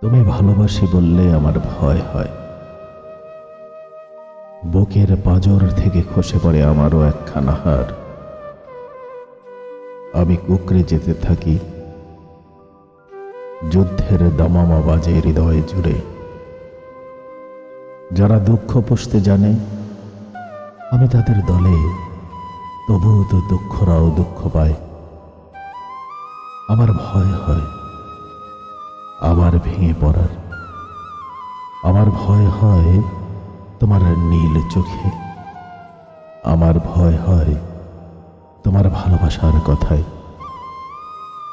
তুমি ভালোবাসি বললে আমার ভয় হয়। বুকের পাজর থেকে খসে পড়ে আমারও একখানা হার আমি কুকরে যেতে থাকি। যুদ্ধের দামামা বাজে হৃদয় জুড়ে। যারা দুঃখ পুষতে জানে, আমি তাদের দলে তবুও তো দুঃখরাও দুঃখ পায়। আমার ভয় হয়। আবার ভেঙে পড়ার। আমার ভয় হয় তোমার নীল চোখে। আমার ভয় হয় তোমার ভালোবাসার কথায়।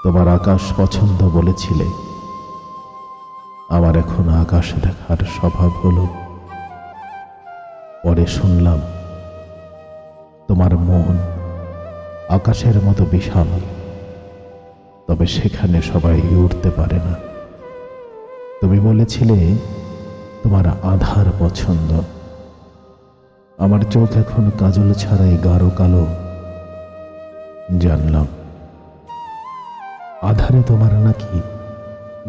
তোমার আকাশ পছন্দ বলেছিলে। আমার এখন আকাশ দেখার স্বভাব হলো। পরে শুনলাম তোমার মন আকাশের মতো বিশাল। তবে সেখানে সবাই উঠতে পারে না। তুমি বলেছিলে, তোমার আধার পছন্দ। আমার চোখ এখন কাজল ছাড়াই গাঢ় কালো। জানলাম, আধারে তোমার নাকি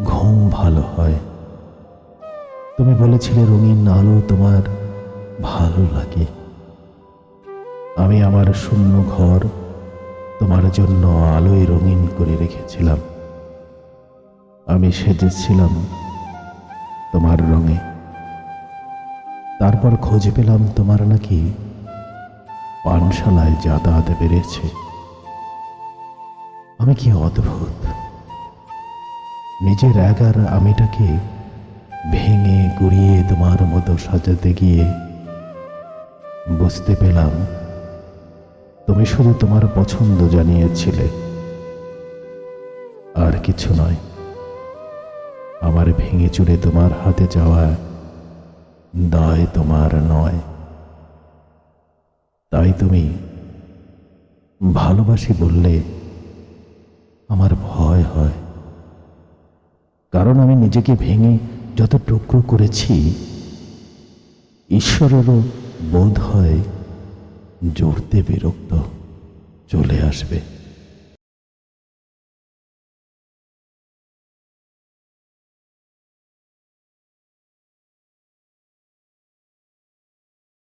ঘুম ভালো হয়। তুমি বলেছিলে রঙিন আলো তোমার ভালো লাগে। আমি আমার শূন্য ঘর তোমার জন্য আলোয় রঙিন করে রেখেছিলাম। আমি সেজেছিলাম তোমার রঙে। তারপর খোঁজ পেলাম তোমার নাকি পানশালায় যাতায়াত বেড়েছে। আমি কি অদ্ভুত? নিজের একার আমিটাকে ভেঙে গুড়িয়ে তোমার মতো সাজাতে গিয়ে বুঝতে পেলাম, তুমি শুধু তোমার পছন্দ জানিয়েছিলে। আর কিছু নয়। আমার ভেঙে চুরে তোমার হাতে যাওয়া দায় তোমার নয়। তাই তুমি ভালোবাসি বললে আমার ভয় হয়। কারণ আমি নিজেকে ভেঙে যত টুকরো করেছি, ঈশ্বরেরও বোধ হয় জড়তে বিরক্ত চলে আসবে।